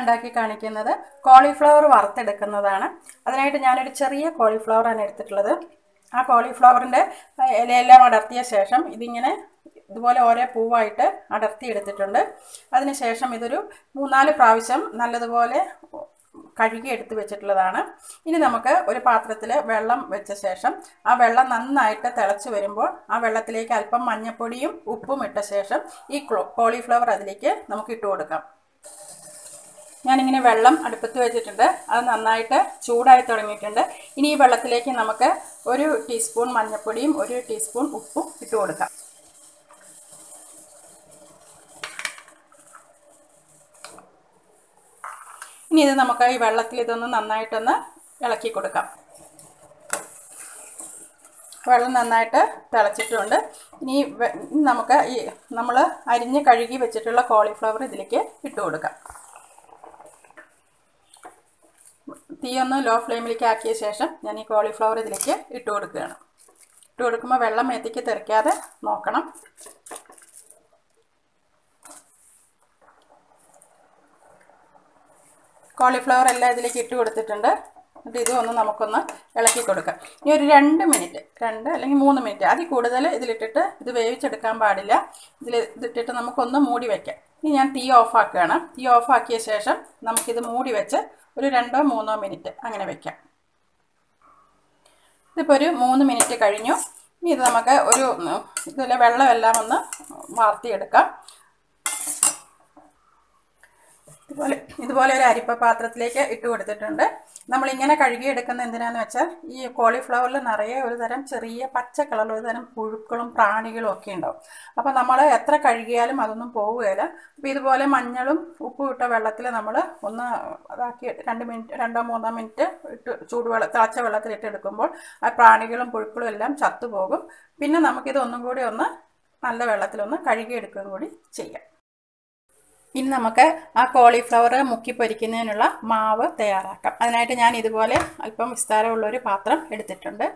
ഉണ്ടാക്കി കാണിക്കുന്നത് കോളിഫ്ലവർ വറുത്തെടുക്കുന്നതാണ്. അതിനായിട്ട് ഞാനൊരു ചെറിയ കോളിഫ്ലവറാണ് എടുത്തിട്ടുള്ളത്. ആ കോളിഫ്ലവറിന്റെ ഇലയെല്ലാം അടർത്തിയ ശേഷം ഇതിങ്ങനെ ഇതുപോലെ ഓരോ പൂവായിട്ട് അടർത്തി എടുത്തിട്ടുണ്ട്. അതിനുശേഷം ഇതൊരു മൂന്നാൽ പ്രാവശ്യം നല്ലതുപോലെ കഴുകി എടുത്ത് വെച്ചിട്ടുള്ളതാണ്. ഇനി നമുക്ക് ഒരു പാത്രത്തിൽ വെള്ളം വെച്ച ശേഷം ആ വെള്ളം നന്നായിട്ട് തിളച്ച് വരുമ്പോൾ ആ വെള്ളത്തിലേക്ക് അല്പം മഞ്ഞൾപ്പൊടിയും ഉപ്പും ഇട്ട ശേഷം ഈ കോളിഫ്ലവർ അതിലേക്ക് നമുക്ക് ഇട്ട് കൊടുക്കാം. ഞാനിങ്ങനെ വെള്ളം അടുപ്പത്ത് വെച്ചിട്ടുണ്ട്. അത് നന്നായിട്ട് ചൂടായി തുടങ്ങിയിട്ടുണ്ട്. ഇനി ഈ വെള്ളത്തിലേക്ക് നമുക്ക് ഒരു ടീസ്പൂൺ മഞ്ഞൾപ്പൊടിയും ഒരു ടീസ്പൂൺ ഉപ്പും ഇട്ട് കൊടുക്കാം. ഇനി ഇത് നമുക്ക് ഈ വെള്ളത്തിൽ ഇതൊന്ന് നന്നായിട്ടൊന്ന് ഇളക്കി കൊടുക്കാം. വെള്ളം നന്നായിട്ട് തിളച്ചിട്ടുണ്ട്. ഇനി നമുക്ക് ഈ നമ്മൾ അരിഞ്ഞ് കഴുകി വെച്ചിട്ടുള്ള കോളിഫ്ലവർ ഇതിലേക്ക് ഇട്ട് കൊടുക്കാം. തീയൊന്ന് ലോ ഫ്ലെയിമിലേക്ക് ആക്കിയ ശേഷം ഞാൻ ഈ കോളിഫ്ലവർ ഇതിലേക്ക് ഇട്ട് കൊടുക്കുകയാണ്. ഇട്ട് കൊടുക്കുമ്പോൾ വെള്ളം മേത്തേക്ക് തെറിക്കാതെ നോക്കണം. കോളിഫ്ലവർ എല്ലാം ഇതിലേക്ക് ഇട്ട് കൊടുത്തിട്ടുണ്ട്. എന്നിട്ട് ഇത് ഒന്ന് നമുക്കൊന്ന് ഇളക്കി കൊടുക്കാം. ഇനി ഒരു രണ്ട് മിനിറ്റ് രണ്ട് അല്ലെങ്കിൽ മൂന്ന് മിനിറ്റ്. അതിൽ കൂടുതൽ ഇതിലിട്ടിട്ട് ഇത് വേവിച്ചെടുക്കാൻ പാടില്ല. ഇതിൽ ഇതിട്ടിട്ട് നമുക്കൊന്ന് മൂടി വയ്ക്കാം ഇനി ഞാൻ തീ ഓഫാക്കുകയാണ് തീ ഓഫാക്കിയ ശേഷം നമുക്കിത് മൂടി വെച്ച് ഒരു രണ്ടോ മൂന്നോ മിനിറ്റ് അങ്ങനെ വെക്കാം. ഇതിപ്പോൾ ഒരു മൂന്ന് മിനിറ്റ് കഴിഞ്ഞു. ഇനി ഇത് നമുക്ക് ഒരു ഇതിലെ വെള്ളമെല്ലാം ഒന്ന് വാർത്തിയെടുക്കാം. ഇതുപോലെ ഇതുപോലെ ഒരു അരിപ്പ പാത്രത്തിലേക്ക് ഇട്ട് കൊടുത്തിട്ടുണ്ട്. നമ്മളിങ്ങനെ കഴുകിയെടുക്കുന്ന എന്തിനാന്ന് വെച്ചാൽ ഈ കോളിഫ്ലവറിൽ നിറയെ ഒരു തരം ചെറിയ പച്ച കളറിൽ ഒരു തരം പുഴുക്കളും പ്രാണികളും ഒക്കെ ഉണ്ടാവും. അപ്പോൾ നമ്മൾ എത്ര കഴുകിയാലും അതൊന്നും പോവുകയില്ല. അപ്പോൾ ഇതുപോലെ മഞ്ഞളും ഉപ്പും ഇട്ട വെള്ളത്തിൽ നമ്മൾ ഒന്ന് അതാക്കി രണ്ട് മിനിറ്റ് രണ്ടോ മൂന്നോ മിനിറ്റ് ഇട്ട് ചൂടുവെള്ളം തിളച്ച വെള്ളത്തിൽ ഇട്ടെടുക്കുമ്പോൾ ആ പ്രാണികളും പുഴുക്കളും എല്ലാം ചത്തുപോകും. പിന്നെ നമുക്കിത് ഒന്നും കൂടി ഒന്ന് നല്ല വെള്ളത്തിലൊന്ന് കഴുകിയെടുക്കുകയും കൂടി ചെയ്യാം. ഇനി നമുക്ക് ആ കോളിഫ്ലവർ മുക്കി പൊരിക്കുന്നതിനുള്ള മാവ് തയ്യാറാക്കാം. അതിനായിട്ട് ഞാൻ ഇതുപോലെ അല്പം വിസ്താരമുള്ളൊരു പാത്രം എടുത്തിട്ടുണ്ട്.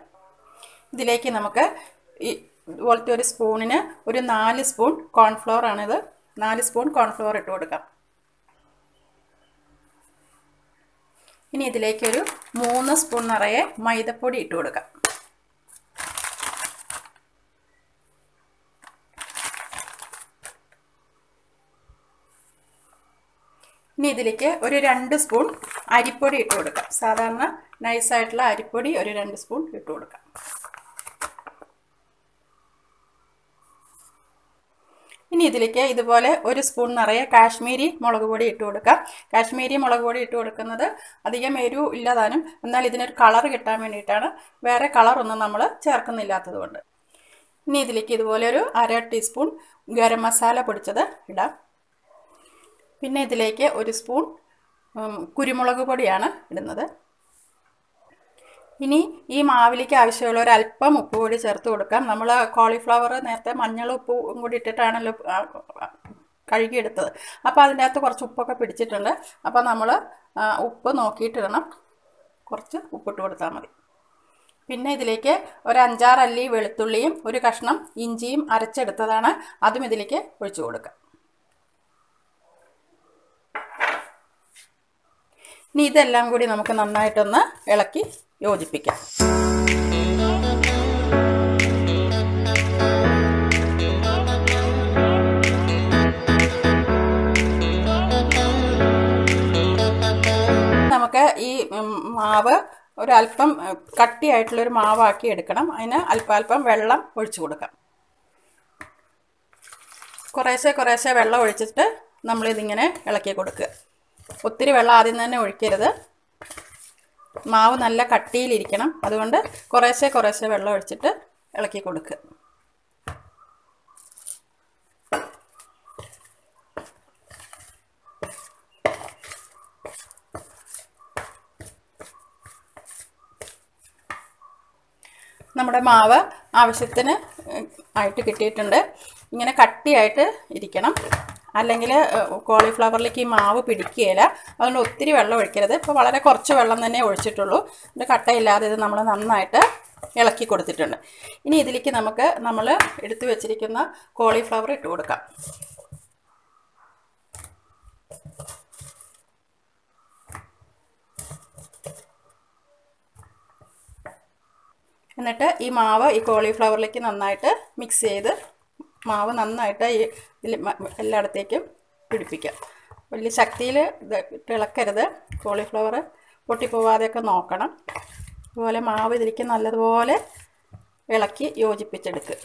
ഇതിലേക്ക് നമുക്ക് ഈ ഇതുപോലത്തെ ഒരു സ്പൂണിന് ഒരു നാല് സ്പൂൺ കോൺഫ്ലവർ ആണിത്. നാല് സ്പൂൺ കോൺഫ്ലവർ ഇട്ട് കൊടുക്കാം. ഇനി ഇതിലേക്കൊരു മൂന്ന് സ്പൂൺ നിറയെ മൈദപ്പൊടി ഇട്ട് കൊടുക്കാം. ഇനി ഇതിലേക്ക് ഒരു രണ്ട് സ്പൂൺ അരിപ്പൊടി ഇട്ട് കൊടുക്കാം. സാധാരണ നൈസായിട്ടുള്ള അരിപ്പൊടി ഒരു രണ്ട് സ്പൂൺ ഇട്ട് കൊടുക്കാം. ഇനി ഇതിലേക്ക് ഇതുപോലെ ഒരു സ്പൂൺ നിറയെ കാശ്മീരി മുളക് പൊടി ഇട്ട് കൊടുക്കാം. കാശ്മീരി മുളക് പൊടി ഇട്ട് കൊടുക്കുന്നത് അധികം എരിവ് ഇല്ലാതാനും എന്നാൽ ഇതിനൊരു കളർ കിട്ടാൻ വേണ്ടിയിട്ടാണ്. വേറെ കളറൊന്നും നമ്മൾ ചേർക്കുന്നില്ലാത്തത് ഇനി ഇതിലേക്ക് ഇതുപോലെ ഒരു അര ടീസ്പൂൺ ഗരം മസാല പൊടിച്ചത് ഇടാം. പിന്നെ ഇതിലേക്ക് ഒരു സ്പൂൺ കുരുമുളക് പൊടിയാണ് ഇടുന്നത്. ഇനി ഈ മാവിലേക്ക് ആവശ്യമുള്ള ഒരു അല്പം ഉപ്പ് കൂടി ചേർത്ത് കൊടുക്കാം. നമ്മൾ കോളിഫ്ലവർ നേരത്തെ മഞ്ഞളും ഉപ്പും കൂടി ഇട്ടിട്ടാണല്ലോ കഴുകിയെടുത്തത്. അപ്പോൾ അതിന്റെ അകത്ത് കുറച്ച് ഉപ്പൊക്കെ പിടിച്ചിട്ടുണ്ട്. അപ്പോൾ നമ്മൾ ഉപ്പ് നോക്കിയിട്ടിടണം. കുറച്ച് ഉപ്പിട്ട് കൊടുത്താൽ മതി. പിന്നെ ഇതിലേക്ക് ഒരു അഞ്ചാറ് അല്ലി വെളുത്തുള്ളിയും ഒരു കഷ്ണം ഇഞ്ചിയും അരച്ചെടുത്തതാണ്. അതും ഇതിലേക്ക് ഒഴിച്ചു കൊടുക്കാം. ഇനി ഇതെല്ലാം കൂടി നമുക്ക് നന്നായിട്ടൊന്ന് ഇളക്കി യോജിപ്പിക്കാം. നമുക്ക് ഈ മാവ് ഒരല്പം കട്ടിയായിട്ടുള്ളൊരു മാവാക്കി എടുക്കണം. അതിന് അല്പാൽപ്പം വെള്ളം ഒഴിച്ചു കൊടുക്കാം. കുറേശ്ശെ കുറേശ്ശെ വെള്ളം ഒഴിച്ചിട്ട് നമ്മളിതിങ്ങനെ ഇളക്കി കൊടുക്കുക. ഒത്തിരി വെള്ളം ആദ്യം തന്നെ ഒഴിക്കരുത്. മാവ് നല്ല കട്ടിയിലിരിക്കണം. അതുകൊണ്ട് കുറേശ്ശെ കുറേശ്ശെ വെള്ളം ഒഴിച്ചിട്ട് ഇളക്കി കൊടുക്കുക നമ്മുടെ മാവ് ആവശ്യത്തിന് ആയിട്ട് കിട്ടിയിട്ടുണ്ട്. ഇങ്ങനെ കട്ടിയായിട്ട് ഇരിക്കണം. അല്ലെങ്കിൽ കോളിഫ്ലവറിലേക്ക് ഈ മാവ് പിടിക്കുകയില്ല. അതുകൊണ്ട് ഒത്തിരി വെള്ളം ഒഴിക്കരുത്. ഇപ്പോൾ വളരെ കുറച്ച് വെള്ളം തന്നെ ഒഴിച്ചിട്ടുള്ളൂ. ഒരു കട്ടയില്ലാതെ ഇത് നമ്മൾ നന്നായിട്ട് ഇളക്കി കൊടുത്തിട്ടുണ്ട്. ഇനി ഇതിലേക്ക് നമുക്ക് നമ്മൾ എടുത്തു വെച്ചിരിക്കുന്ന കോളിഫ്ലവർ ഇട്ട് കൊടുക്കാം. എന്നിട്ട് ഈ മാവ് ഈ കോളിഫ്ലവറിലേക്ക് നന്നായിട്ട് മിക്സ് ചെയ്ത് മാവ് നന്നായിട്ട് ഈ ഇതിൽ എല്ലായിടത്തേക്കും പിടിപ്പിക്കാം. വലിയ ശക്തിയിൽ ഇത് ഇളക്കരുത് കോളിഫ്ലവർ പൊട്ടിപ്പോവാതെയൊക്കെ നോക്കണം. അതുപോലെ മാവ് ഇതിലേക്ക് നല്ലതുപോലെ ഇളക്കി യോജിപ്പിച്ചെടുക്കുക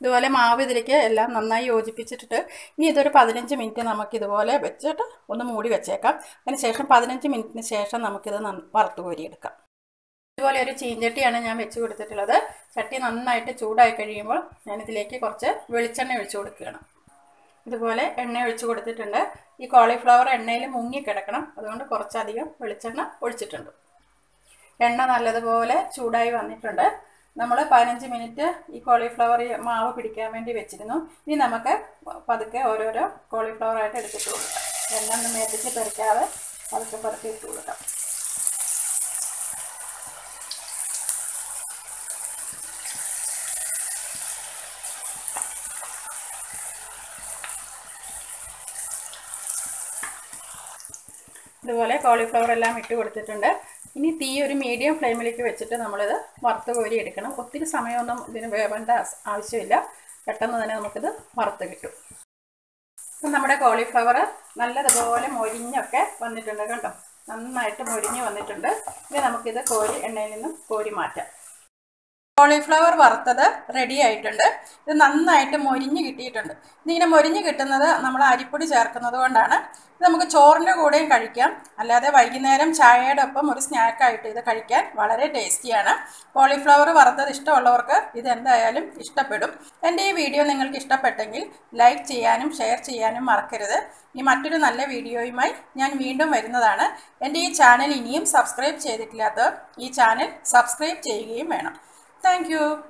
ഇതുപോലെ മാവ് ഇതിലേക്ക് എല്ലാം നന്നായി യോജിപ്പിച്ചിട്ടിട്ട് ഇനി ഇതൊരു പതിനഞ്ച് മിനിറ്റ് നമുക്ക് ഇതുപോലെ വെച്ചിട്ട് ഒന്ന് മൂടി വെച്ചേക്കാം. അതിന് ശേഷം പതിനഞ്ച് മിനിറ്റിന് ശേഷം നമുക്കിത് വറുത്ത് കോരിയെടുക്കാം. ഇതുപോലെ ഒരു ചീഞ്ചട്ടിയാണ് ഞാൻ വെച്ച് കൊടുത്തിട്ടുള്ളത്. ചട്ടി നന്നായിട്ട് ചൂടായി കഴിയുമ്പോൾ ഞാനിതിലേക്ക് കുറച്ച് വെളിച്ചെണ്ണ ഒഴിച്ചു കൊടുക്കുകയാണ്. ഇതുപോലെ എണ്ണ ഒഴിച്ചു കൊടുത്തിട്ടുണ്ട്. ഈ കോളിഫ്ലവർ എണ്ണയിൽ മുങ്ങി കിടക്കണം. അതുകൊണ്ട് കുറച്ചധികം വെളിച്ചെണ്ണ ഒഴിച്ചിട്ടുണ്ട്. എണ്ണ നല്ലതുപോലെ ചൂടായി വന്നിട്ടുണ്ട്. നമ്മൾ പതിനഞ്ച് മിനിറ്റ് ഈ കോളിഫ്ലവർ മാവ് പിടിക്കാൻ വേണ്ടി വെച്ചിരുന്നു. ഇനി നമുക്ക് പതുക്കെ ഓരോരോ കോളിഫ്ലവർ ആയിട്ട് എടുത്തിട്ട് കൊടുക്കാം. എണ്ണ ഒന്ന് മേപ്പിച്ച് പെരക്കാതെ പതുക്കെ പതുക്കെ ഇട്ട് കൊടുക്കാം. ഇതുപോലെ കോളിഫ്ലവർ എല്ലാം ഇട്ട് കൊടുത്തിട്ടുണ്ട്. ഇനി തീ ഒരു മീഡിയം ഫ്ലെയിമിലേക്ക് വെച്ചിട്ട് നമ്മളിത് വറുത്ത് കോരി എടുക്കണം. ഒത്തിരി സമയമൊന്നും ഇതിന് വേവേണ്ട ആവശ്യമില്ല. പെട്ടെന്ന് തന്നെ നമുക്കിത് വറുത്ത് കിട്ടും. അപ്പം നമ്മുടെ കോളിഫ്ലവർ നല്ലതുപോലെ മൊരിഞ്ഞൊക്കെ വന്നിട്ടുണ്ട് കണ്ടോ? നന്നായിട്ട് മൊരിഞ്ഞ് വന്നിട്ടുണ്ട്. ഇനി നമുക്കിത് കോരി എണ്ണയിൽ നിന്നും കോരി മാറ്റാം. കോളിഫ്ലവർ വറുത്തത് റെഡി ആയിട്ടുണ്ട്. ഇത് നന്നായിട്ട് മൊരിഞ്ഞ് കിട്ടിയിട്ടുണ്ട്. ഇതിങ്ങനെ മൊരിഞ്ഞ് കിട്ടുന്നത് നമ്മൾ അരിപ്പൊടി ചേർക്കുന്നത് കൊണ്ടാണ്. ഇത് നമുക്ക് ചോറിന്റെ കൂടെയും കഴിക്കാം. അല്ലാതെ വൈകുന്നേരം ചായയുടെ ഒപ്പം ഒരു സ്നാക്കായിട്ട് ഇത് കഴിക്കാൻ വളരെ ടേസ്റ്റിയാണ് കോളിഫ്ലവർ വറുത്തത് ഇഷ്ടമുള്ളവർക്ക് ഇത് എന്തായാലും ഇഷ്ടപ്പെടും. എന്റെ ഈ വീഡിയോ നിങ്ങൾക്ക് ഇഷ്ടപ്പെട്ടെങ്കിൽ ലൈക്ക് ചെയ്യാനും ഷെയർ ചെയ്യാനും മറക്കരുത്. ഈ മറ്റൊരു നല്ല വീഡിയോയുമായി ഞാൻ വീണ്ടും വരുന്നതാണ്. എന്റെ ഈ ചാനൽ ഇനിയും സബ്സ്ക്രൈബ് ചെയ്തിട്ടില്ലാത്തവർ ഈ ചാനൽ സബ്സ്ക്രൈബ് ചെയ്യുകയും വേണം. You.